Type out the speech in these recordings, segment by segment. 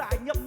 啊！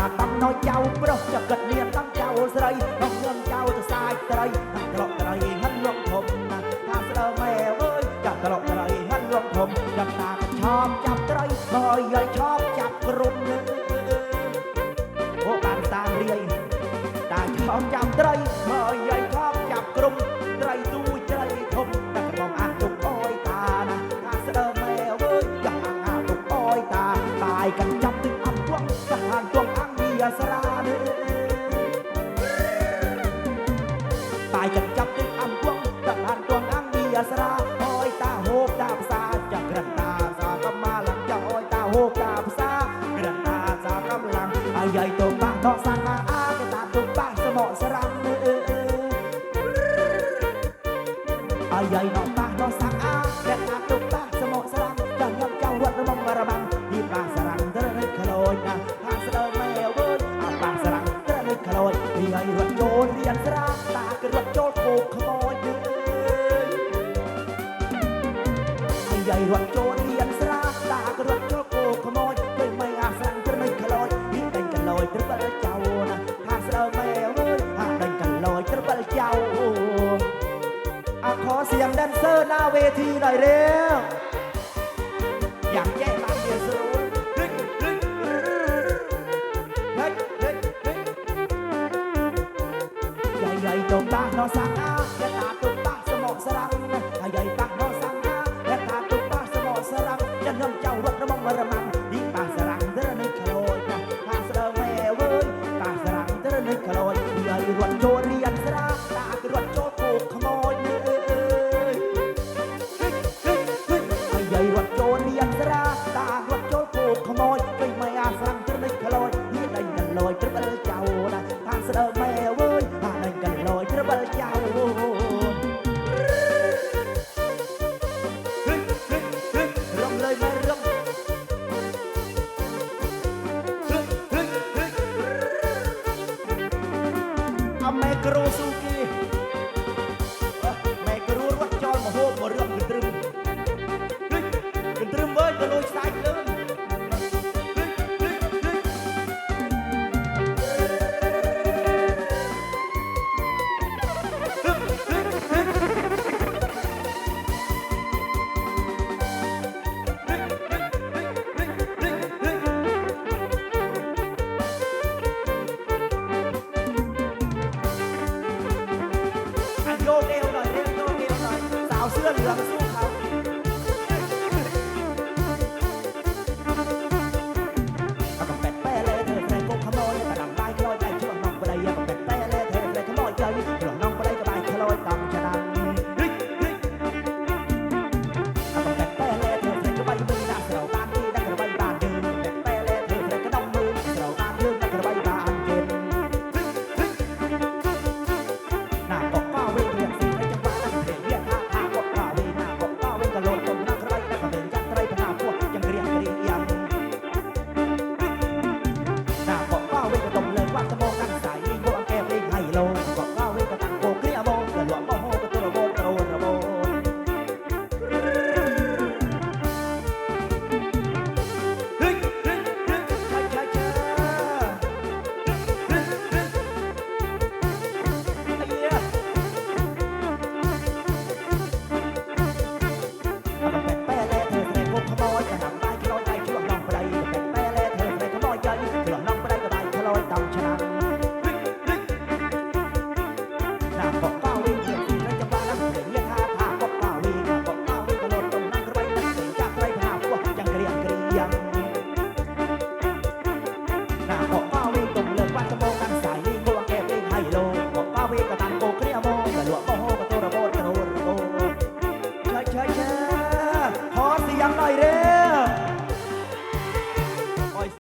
ថាតំណោចៅប្រុសចកឹកលៀនតំចៅស្រីនោះញឹមចៅទៅសាយត្រីណាក្រក់ត្រីហិនលំធំណាថាស្ដើម៉ែអើយចាក់ក្រក់ត្រីហិនលំធំចាប់តាឆោបចាប់ត្រីហើយយាយឆោបចាប់ក្រុមអូបានតារៀងតាឆោបចាប់ត្រី สราเตายจังจับจึงอันวงตักหันดวงอังมียสราหอยตาโฮกตาภาษาจากกระตาสากำมาลังจะหอยตาโฮกตาภาษากระตาสากำลังไอ้ใหญ่โตบ้างทอสังอา រត់ចូលរៀនស្រាតាក៏រត់ចូលគោខ្មោចគេមិនអាស្រាំងត្រឹមក្លោចពីដេញក្លោចត្រឹមចៅណាថាស្រើម៉ែអើយថាដេញក្លោចត្រឹមចៅអាខอเสียงแดนเซอร์หน้าเวทีหน่อยเร็วอยากแยกตามเดียสูใหญ่ๆตรงตาเนาะสัก Rosso 是的，你的。